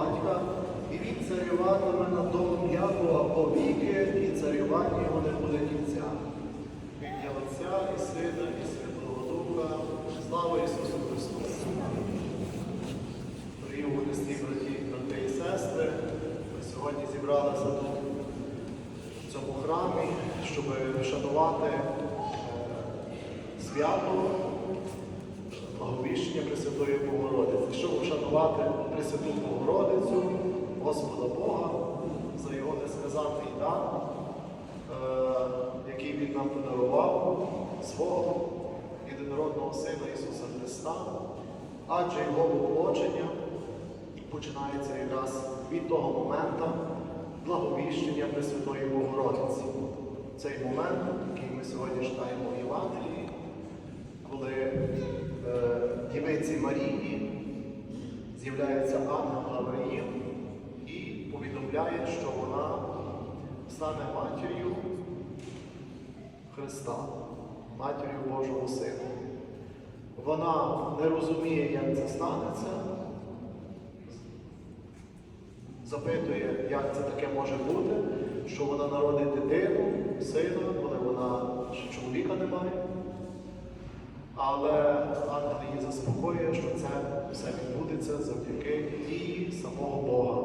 батька, і він царюватиме над домом Якова повіки, і царювання його не буде кінця. Ім'я Отця і Сина, і Святого Духа. Слава Ісусу Христу! Дорогі Христі, браті, брати і сестри, ми сьогодні зібралися тут, в цьому храмі, щоб вшанувати е, свято благовіщення Пресвятої Богородиці, щоб вшанувати Пресвяту Богородицю, Господа Бога, за його несказанний дар, е, який Він нам подарував, свого єдинородного Сина Ісуса Христа, адже його воплодження починається якраз від того моменту благовіщення Пресвятої Богородиці. Цей момент, який ми сьогодні читаємо в Євангелії, коли е, дівиці Марії з'являється ангел Гавриїл і повідомляє, що вона стане матір'ю Христа, матір'ю Божого Сина. Вона не розуміє, як це станеться, запитує, як це таке може бути, що вона народить дитину, сина, коли вона ще чоловіка не має. Але ангел її заспокоює, що це все відбудеться завдяки дії самого Бога,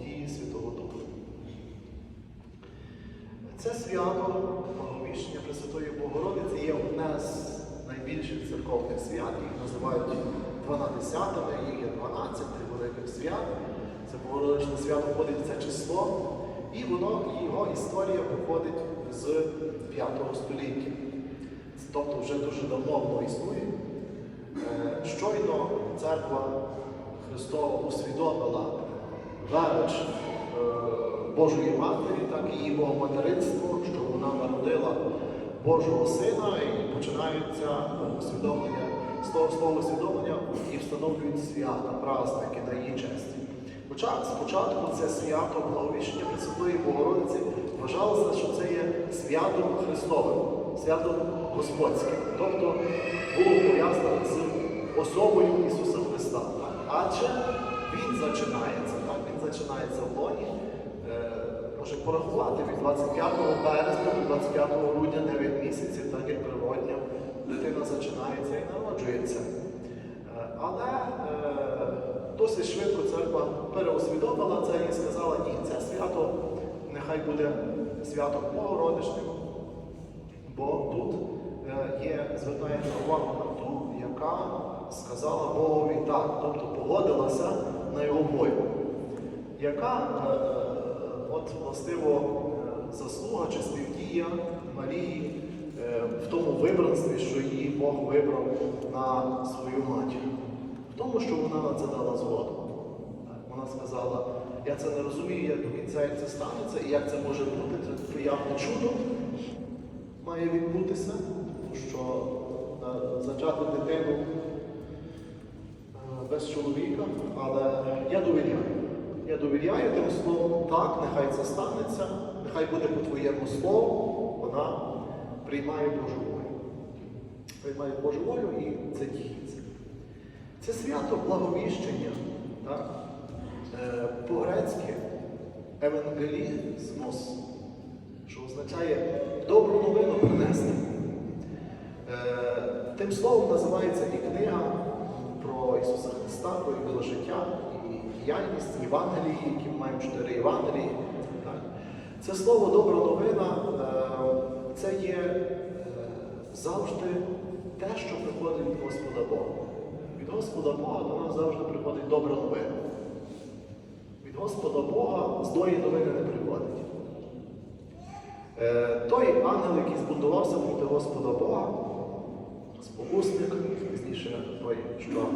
дії Святого Духа. Це свято Благовіщення Пресвятої Богородиці є одне з найбільших церковних свят, їх називають дванадцятими, їх є 12 великих свят. Це Богородичне свято входить в це число, і воно, його історія походить з 5 століття. Тобто вже дуже давно воно існує. Е, Щойно церква Христова усвідомила велич е, Божої Матері, так і її Богоматеринство, що вона народила Божого Сина і починаються усвідомлення, з того слова усвідомлення і встановлюють свята, праздники на її честь. Хоча спочатку це свято благовіщення Пресвятої Богородиці вважалося, що це є святом Христовим, святом Господським. Тобто було пов'язано з особою Ісуса Христа. Адже Він зачинається, так? Він зачинається в лоні. Е, може порахувати від 25 березня до 25 грудня 9 місяців, так як природня дитина зачинається і народжується. Е, Але е, досить швидко церква переосвідомила це і сказала, ні, це свято нехай буде святом Богородичним, бо тут є, звертається увагу на ту, яка сказала Богові так, тобто погодилася на його волю, яка е, е, от властиво е, заслуга чи співдія Марії е, в тому вибранстві, що її Бог вибрав на свою матір. В тому, що вона на це дала згоду. Вона сказала, я це не розумію, як до кінця це станеться, і як це може бути, це явне чудо має відбутися, що зачати дитину е, без чоловіка, але я довіряю. Я довіряю тим словом, так, нехай це станеться, нехай буде по твоєму слову, вона приймає Божу волю. Приймає Божу волю і це діється. Це свято благовіщення, так? Е, по-грецьки евангелізмос, що означає добру новину принести. Е, Тим словом називається і книга про Ісуса Христа, про Його життя, і діяльність Євангелії, які ми маємо чотири Євангелії. Це слово добра новина е, це є е, завжди те, що приходить від Господа Бога. Від Господа Бога до нас завжди приходить добра новина. Від Господа Бога злої новини не приходить. Той ангел, який збудувався проти Господа Бога, спокусник, пізніше той, що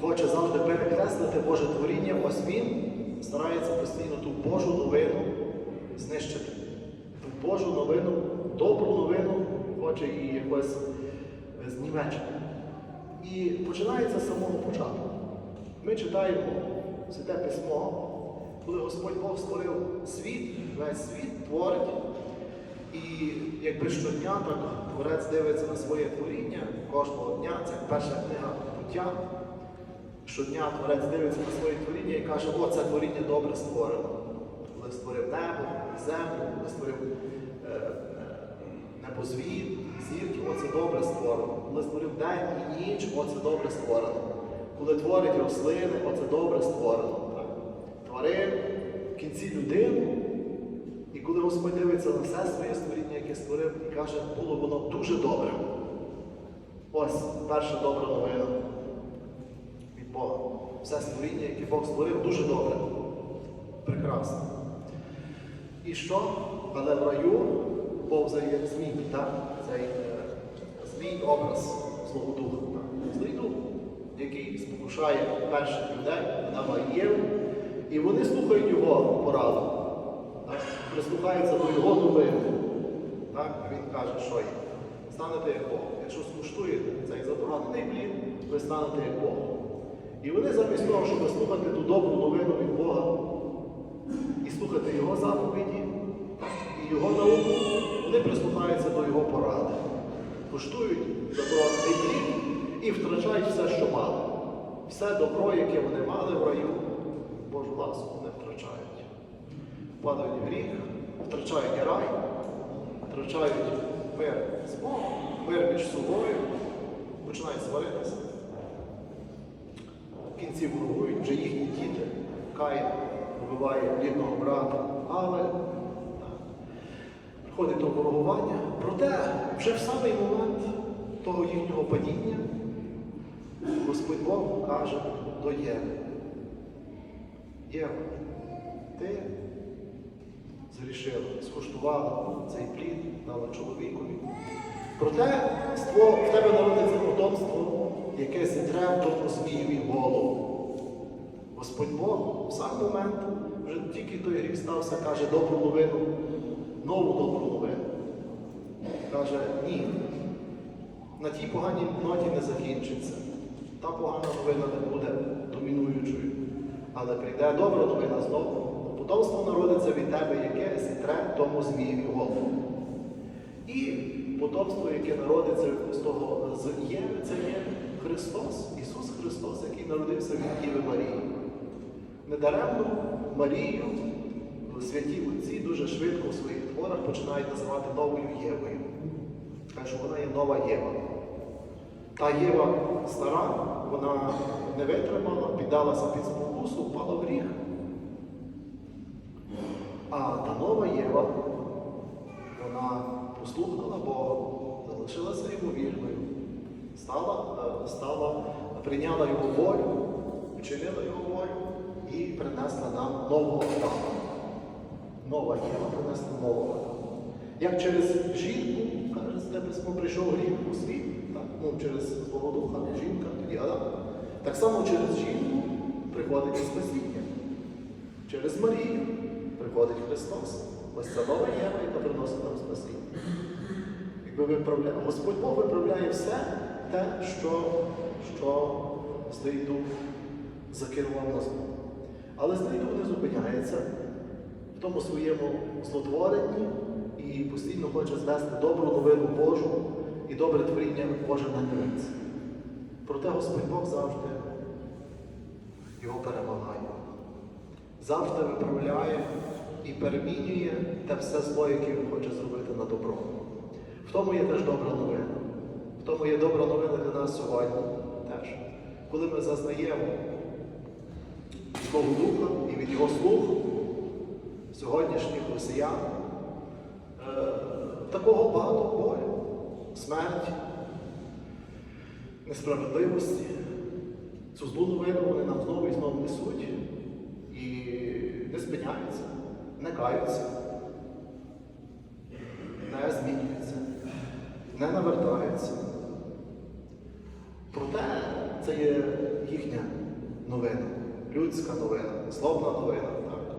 хоче завжди перекреслити Боже творіння, ось він старається постійно ту Божу новину знищити. Ту Божу новину, добру новину хоче її якось е, знімечити. І починається з самого початку. Ми читаємо Святе Письмо, коли Господь Бог створив світ, весь світ творить. І якби щодня так творець дивиться на своє творіння, кожного дня, це перша книга буття, Щодня творець дивиться на своє творіння і каже, о, це творіння добре створено. Коли створив небо, землю, коли створив е, е, небозвід, зірки, оце добре створено. Коли створив день і ніч, оце добре створено. Коли творить рослини, оце добре створено. Так? Творив в кінці людину. І коли Господь дивиться на все своє створіння, яке створив, і каже, було воно дуже добре. Ось перша добра новина від Бога. Все створіння, яке Бог створив, дуже добре. Прекрасно. І що? Але в раю повзає змій, так? Цей змій образ Злого Духа. Злий дух, який спокушає перших людей, і Єву, і вони слухають його пораду, так? прислухаються до його новини. Так? Він каже, що є. Станете як Бог. Якщо скуштуєте цей заборонений плід, ви станете як Бог. І вони замість того, щоб слухати ту добру новину від Бога і слухати Його заповіді і Його науку, вони прислухаються до Його поради, куштують заборонений плід і втрачають все, що мали. Все добро, яке вони мали в раю, Божу ласку вони втрачають. Падають в гріх, втрачають рай, втрачають мир з Богом, мир між собою, починають сваритися. В кінці ворогують вже їхні діти. Каїн вбиває рідного брата, але приходить до ворогування. Проте вже в самий момент того їхнього падіння Господь Бог каже до Єви. Єва, ти зрішила, скуштувала цей плід, дала чоловікові. Проте в тебе народиться потомство, яке зітре тому змієві голову. Господь Бог в сам момент, вже тільки той рік стався, каже добру новину, нову добру новину. Каже, ні. На тій поганій ноті не закінчиться. Та погана новина не буде домінуючою. Але прийде добра новина знову. Потомство народиться від тебе, яке зітре тому змієві голову. І потомство, яке народиться з того з Єви, це є Христос, Ісус Христос, який народився від Єви Марії. Недаремно Марію святі отці дуже швидко в своїх творах починають називати новою Євою. Каже, вона є нова Єва. Та Єва стара, вона не витримала, піддалася під спокусу, впала в гріх. А та нова Єва, вона послухала Бога, залишилася йому вірною, стала, е, стала, прийняла його волю, вчинила його волю і принесла нам нового Адама. Нова Єва принесла нового Адама. Як через жінку, каже, з тебе прийшов гріх у світ, так? ну, через Свого Духа, жінка, тоді Адам. Так само через жінку приходить і спасіння. Через Марію приходить Христос. Ось це нова Єва, яка приносить нам спасіння. Якби виправляє, Господь Бог виправляє все те, що, що злий дух закерував на зло. Але злий не зупиняється в тому своєму злотворенні і постійно хоче звести добру новину Божу і добре творіння Боже на кінець. Проте Господь Бог завжди його перемагає. Завжди виправляє і перемінює те все зло, яке він хоче зробити на добро. В тому є теж добра новина. В тому є добра новина для нас сьогодні теж. Коли ми зазнаємо Свого Духа і від Його слуху сьогоднішніх росіян, е, такого багато болю, смерті, несправедливості. Цю злу новину вони нам знову і знову несуть і не спиняються, не каються, не змінюються, не навертаються. Проте це є їхня новина, людська новина, злобна новина, так?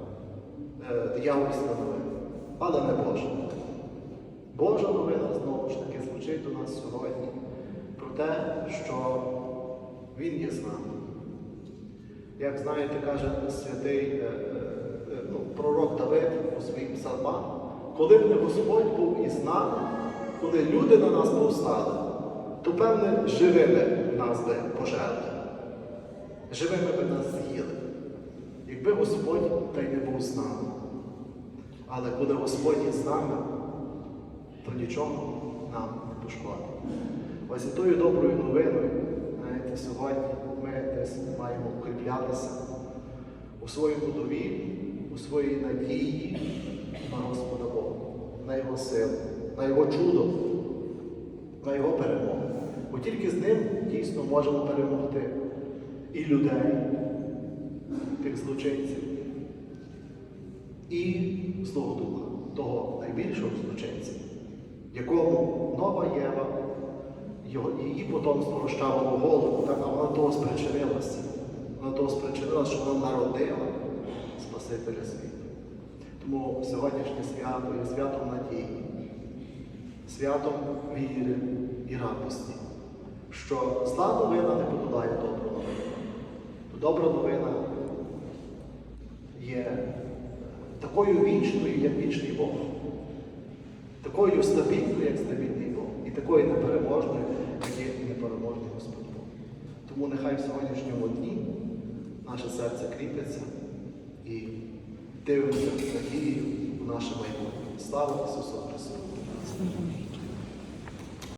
е, диявольська новина, але не Божа. Божа новина знову ж таки звучить до нас сьогодні про те, що Він є з нами. Як знаєте, каже святий е, ну, пророк Давид у своїх псалмах, коли б не Господь був із нами, коли люди на нас повстали, то певне живими нас би пожерли. живими би нас з'їли. Якби Господь та й не був з нами. Але коли Господь є з нами, то нічого нам не пошкодить. Ось і тою доброю новиною, знаєте, сьогодні ми десь маємо укріплятися у своєму довірі, у своїй надії на Господа Бога, на Його силу, на Його чудо, на Його перемогу. Бо тільки з ним дійсно можемо перемогти і людей, тих злочинців, і Злого Духа, того найбільшого злочинця, якому нова Єва, її потомство розчавило голову, так, вона того спричинилася. Вона того спричинилася, що вона народила Спасителя світу. Тому сьогоднішнє свято є святом надії, святом віри і радості, що зла новина не подолає добру новину. Добра новина є такою вічною, як вічний Бог, такою стабільною, як стабільний Бог, і такою непереможною, як є непереможний Господь Бог. Тому нехай в сьогоднішньому дні наше серце кріпиться і дивимося надією в наше майбутнє. Слава Ісусу Христу!